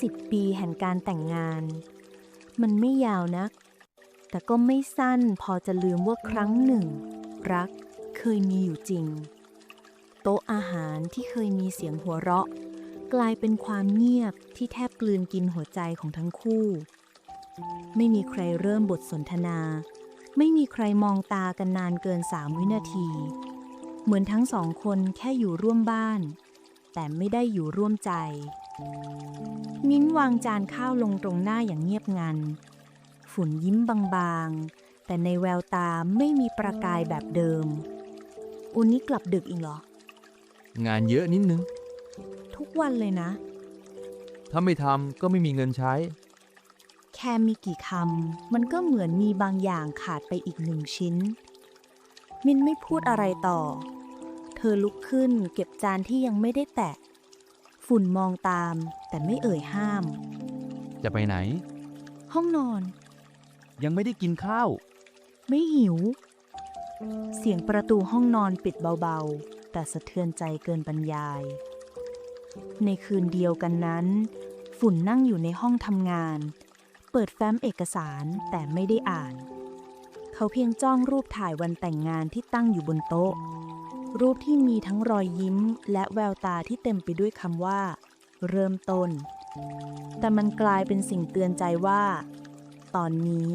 สิบปีแห่งการแต่งงาน มันไม่ยาวนัก แต่ก็ไม่สั้นพอจะลืมว่าครั้งหนึ่ง รักเคยมีอยู่จริง โต๊ะอาหารที่เคยมีเสียงหัวเราะ กลายเป็นความเงียบที่แทบกลืนกินหัวใจของทั้งคู่ ไม่มีใครเริ่มบทสนทนา ไม่มีใครมองตากันนานเกินสามวินาที เหมือนทั้งสองคนแค่อยู่ร่วมบ้าน แต่ไม่ได้อยู่ร่วมใจ มิ้นวางจานข้าวลงตรงหน้าอย่างเงียบงัน ฝุ่นยิ้มบางๆ แต่ในแววตาไม่มีประกายแบบเดิม อุนนี้กลับดึกอีกเหรอ งานเยอะนิดนึง ทุกวันเลยนะ ถ้าไม่ทำก็ไม่มีเงินใช้ แค่มีกี่คำมันก็เหมือนมีบางอย่างขาดไปอีกหนึ่งชิ้น มินไม่พูดอะไรต่อ เธอลุกขึ้นเก็บจานที่ยังไม่ได้แตะ ฝุ่นมองตาม แต่ไม่เอ่ยห้าม จะไปไหน ห้องนอน ยังไม่ได้กินข้าว ไม่หิว เสียงประตูห้องนอนปิดเบาๆ แต่สะเทือนใจเกินบรรยาย ในคืนเดียวกันนั้น ฝุ่นนั่งอยู่ในห้องทำงาน เปิดแฟ้มเอกสารแต่ไม่ได้อ่าน เขาเพียงจ้องรูปถ่ายวันแต่งงานที่ตั้งอยู่บนโต๊ะ รูปที่มีทั้งรอยยิ้ม และแววตาที่เต็มไปด้วยคำว่า เริ่มต้น แต่มันกลายเป็นสิ่งเตือนใจว่า ตอนนี้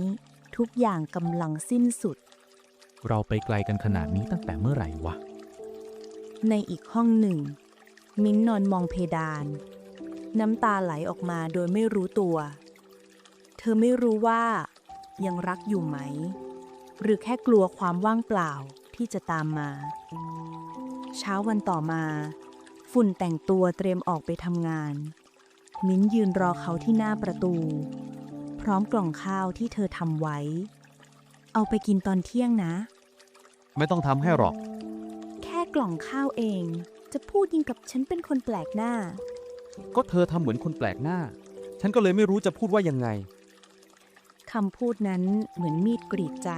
ทุกอย่างกำลังสิ้นสุด เราไปไกลกันขนาดนี้ตั้งแต่เมื่อไหร่วะ ในอีกห้องหนึ่ง มิ้นท์นอนมองเพดาน น้ำตาไหลออกมาโดยไม่รู้ตัว เธอไม่รู้ว่า ยังรักอยู่ไหม หรือแค่กลัวความว่างเปล่า ที่จะตามมา เช้าวันต่อมา ฝุ่นแต่งตัวเตรียมออกไปทำงาน มิ้นท์ยืนรอเขาที่หน้าประตู พร้อมกล่องข้าวที่เธอทำไว้ เอาไปกินตอนเที่ยงนะ ไม่ต้องทำให้หรอก แค่กล่องข้าวเอง จะพูดยิงกับฉันเป็นคนแปลกหน้า ก็เธอทำเหมือนคนแปลกหน้า ฉันก็เลยไม่รู้จะพูดว่ายังไงคำพูดนั้นเหมือนมีดกรีดใจ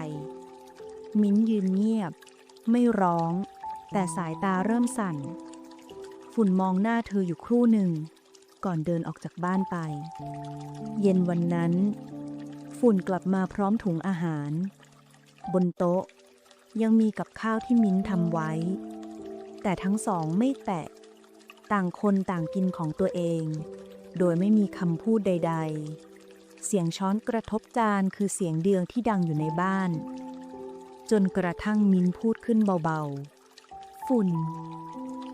มิ้นยืนเงียบ ไม่ร้อง แต่สายตาเริ่มสั่น ฝุ่นมองหน้าเธออยู่ครู่หนึ่ง ก่อนเดินออกจากบ้านไป เย็นวันนั้น ฝุ่นกลับมาพร้อมถุงอาหาร บนโต๊ะ ยังมีกับข้าวที่มิ้นทำไว้ แต่ทั้งสองไม่แตะ ต่างคนต่างกินของตัวเอง โดยไม่มีคำพูดใด ๆ เสียงช้อนกระทบจานคือเสียงเดียวที่ดังอยู่ในบ้าน จนกระทั่งมิ้นพูดขึ้นเบาๆ ฝุ่น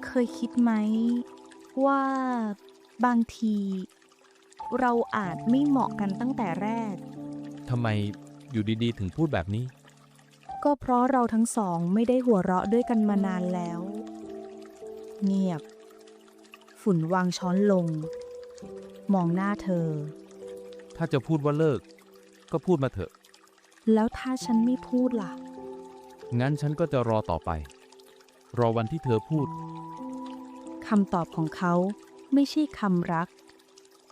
เคยคิดไหม ว่าบางที เราอาจไม่เหมาะกันตั้งแต่แรก ทำไมอยู่ดีๆ ถึงพูดแบบนี้ ก็เพราะเราทั้งสองไม่ได้หัวเราะด้วยกันมานานแล้ว เงียบ ฝุ่นวางช้อนลง มองหน้าเธอ ถ้าจะพูดว่าเลิก ก็พูดมาเถอะ แล้วถ้าฉันไม่พูดล่ะ งั้นฉันก็จะรอต่อไป รอวันที่เธอพูด คำตอบของเขาไม่ใช่คำรัก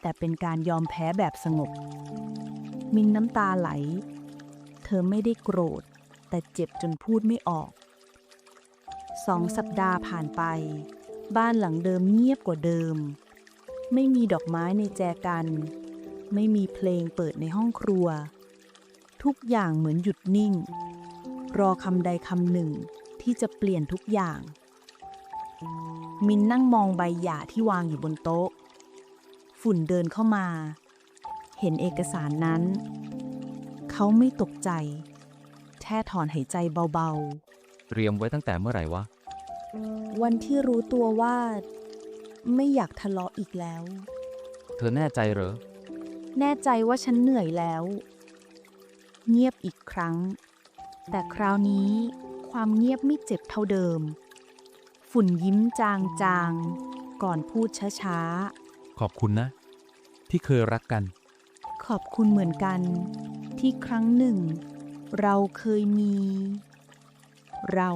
แต่เป็นการยอมแพ้แบบสงบ มินน้ำตาไหล เธอไม่ได้โกรธ แต่เจ็บจนพูดไม่ออก สองสัปดาห์ผ่านไป บ้านหลังเดิมเงียบกว่าเดิม ไม่มีดอกไม้ในแจกัน ไม่มีเพลงเปิดในห้องครัว ทุกอย่างเหมือนหยุดนิ่ง รอคำใดคำหนึ่งที่จะเปลี่ยนทุกอย่าง มินนั่งมองใบหย่าที่วางอยู่บนโต๊ะ ฝุ่นเดินเข้ามา เห็นเอกสารนั้น เขาไม่ตกใจ แค่ถอนหายใจเบาเตรียมไว้ตั้งแต่เมื่อไหร่วะ ๆ วันที่รู้ตัวว่า ไม่อยากทะเลาะอีกแล้ว เธอแน่ใจเหรอ แน่ใจว่าฉันเหนื่อยแล้ว เงียบอีกครั้ง แต่คราวนี้ความเงียบไม่เจ็บเท่าเดิม ฝุ่นยิ้มจางๆ ก่อนพูดช้าๆ ขอบคุณนะ ที่เคยรักกัน ขอบคุณเหมือนกันที่ครั้งหนึ่ง เราเคยมี เรา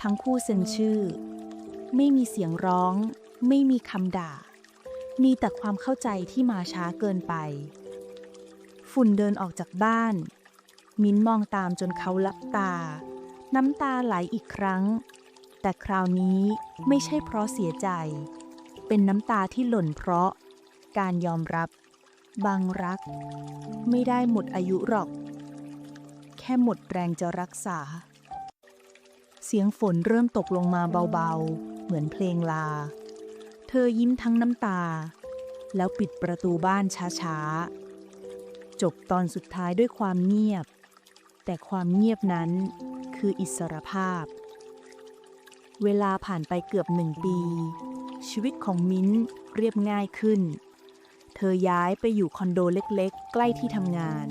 ทั้งคู่เซ็นชื่อ ไม่มีเสียงร้อง ไม่มีคำด่า มีแต่ความเข้าใจที่มาช้าเกินไป ฝุ่นเดินออกจากบ้าน มิ้นมองตามจนเขาลับตา น้ำตาไหลอีกครั้ง แต่คราวนี้ไม่ใช่เพราะเสียใจ เป็นน้ำตาที่หล่นเพราะ การยอมรับ บางรัก ไม่ได้หมดอายุหรอก แค่หมดแรงจะรักษา เสียงฝนเริ่มตกลงมาเบาๆ เหมือนเพลงลา เธอยิ้มทั้งน้ำตา แล้วปิดประตูบ้านช้าๆ จบตอนสุดท้ายด้วยความเงียบ แต่ความเงียบนั้นคืออิสรภาพ เวลาผ่านไปเกือบหนึ่งปี ชีวิตของมิ้นท์เรียบง่ายขึ้น เธอย้ายไปอยู่คอนโดเล็กๆ ใกล้ที่ทำงาน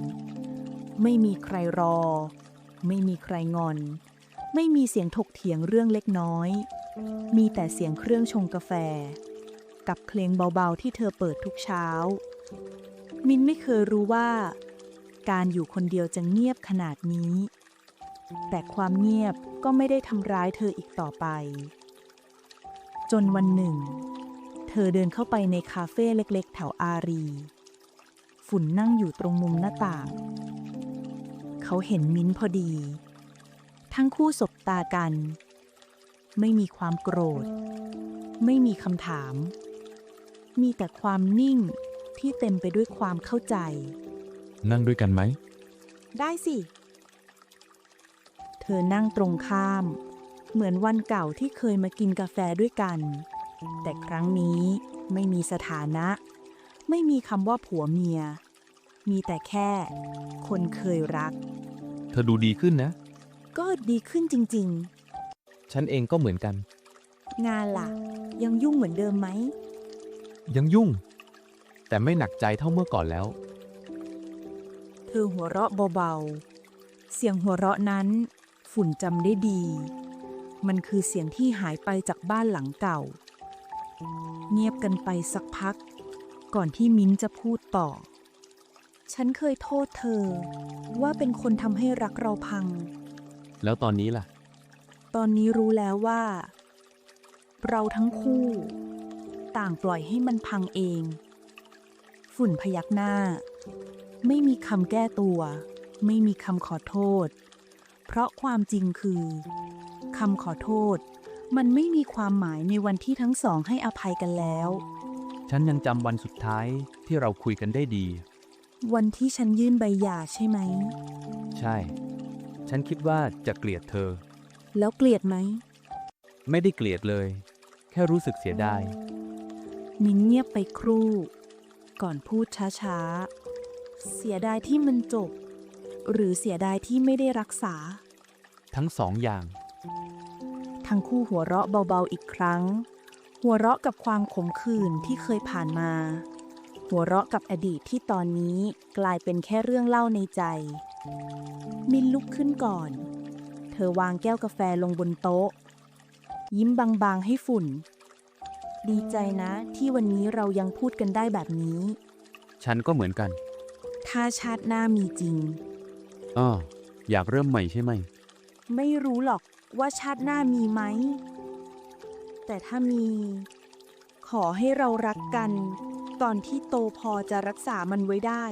ไม่มีใครรอ ไม่มีใครงอน ไม่มีเสียงถกเถียงเรื่องเล็กน้อย มีแต่เสียงเครื่องชงกาแฟ กับเพลงเบาๆที่เธอเปิดทุกเช้า มินไม่เคยรู้ว่า การอยู่คนเดียวจะเงียบขนาดนี้ แต่ความเงียบก็ไม่ได้ทำร้ายเธออีกต่อไป จนวันหนึ่ง เธอเดินเข้าไปในคาเฟ่เล็กๆ แถวอารี ฝุ่นนั่งอยู่ตรงมุมหน้าต่าง เขาเห็นมิ้นพอดี ทั้งคู่สบตากัน ไม่มีความโกรธ ไม่มีคำถาม มีแต่ความนิ่งที่เต็มไปด้วยความเข้าใจ นั่งด้วยกันไหม ได้สิ เธอนั่งตรงข้าม เหมือนวันเก่าที่เคยมากินกาแฟด้วยกัน แต่ครั้งนี้ไม่มีสถานะ ไม่มีคำว่าผัวเมีย มีแต่แค่ คนเคยรัก เธอดูดีขึ้นนะ ก็ดีขึ้นจริง ฉันเองก็เหมือนกัน ๆ งานล่ะ ยังยุ่งเหมือนเดิมไหม ยังยุ่ง แต่ไม่หนักใจเท่าเมื่อก่อนแล้วเธ อหัวเราะเบาๆ เสียงหัวเราะนั้น ฝุ่นจำได้ดี มันคือเสียงที่หายไปจากบ้านหลังเก่า เงียบกันไปสักพัก ก่อนที่มิ้นจะพูดต่อ ฉันเคยโทษเธอ ว่าเป็นคนทำให้รักเราพัง แล้วตอนนี้ล่ะ ตอนนี้รู้แล้วว่า เราทั้งคู่ ต่างปล่อยให้มันพังเอง ฝุ่นพยักหน้า ไม่มีคำแก้ตัว ไม่มีคำขอโทษ เพราะความจริงคือคำขอโทษ มันไม่มีความหมายในวันที่ทั้งสองให้อภัยกันแล้ว ฉันยังจำวันสุดท้ายที่เราคุยกันได้ดี วันที่ฉันยื่นใบหย่าใช่ไหม ใช่ ฉันคิดว่าจะเกลียดเธอ แล้วเกลียดไหม ไม่ได้เกลียดเลย แค่รู้สึกเสียดาย มิ้นเงียบไปครู่ ก่อนพูดช้าๆ เสียดายที่มันจบ หรือเสียดายที่ไม่ได้รักษา ทั้งสองอย่าง ทั้งคู่หัวเราะเบาๆอีกครั้ง หัวเราะกับความขมขื่นที่เคยผ่านมา หัวเราะกับอดีตที่ตอนนี้กลายเป็นแค่เรื่องเล่าในใจ มินลุกขึ้นก่อน เธอวางแก้วกาแฟลงบนโต๊ะ ยิ้มบางๆให้ฝุ่น ดีใจนะที่วันนี้เรายังพูดกันได้แบบนี้ ฉันก็เหมือนกัน ถ้าชาติหน้ามีจริง อ้ออยากเริ่มใหม่ใช่ไหม ไม่รู้หรอกว่าชาติหน้ามีไหม แต่ถ้ามี ขอให้เรารักกัน ตอนที่โตพอจะรักษามันไว้ได้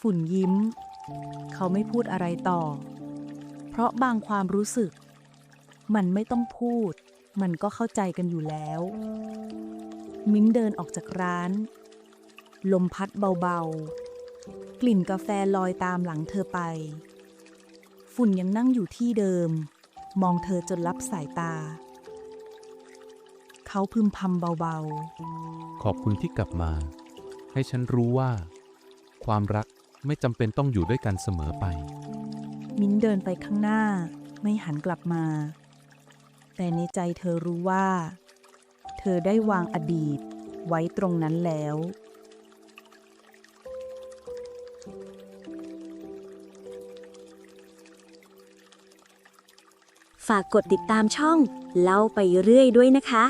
ฝุ่นยิ้ม เขาไม่พูดอะไรต่อ เพราะบางความรู้สึก มันไม่ต้องพูด มันก็เข้าใจกันอยู่แล้ว มิ้นเดินออกจากร้าน ลมพัดเบาๆ กลิ่นกาแฟลอยตามหลังเธอไป ฝุ่นยังนั่งอยู่ที่เดิม มองเธอจนลับสายตา เขาพึมพำเบาขอบคุณที่กลับมา ให้ฉันรู้ว่า ความรักไม่จำเป็นต้องอยู่ด้วยกันเสมอไปๆมิ้นเดินไปข้างหน้า ไม่หันกลับมา แต่ในใจเธอรู้ว่า เธอได้วางอดีตไว้ตรงนั้นแล้ว ฝากกดติดตามช่อง เล่าไปเรื่อยด้วยนะคะ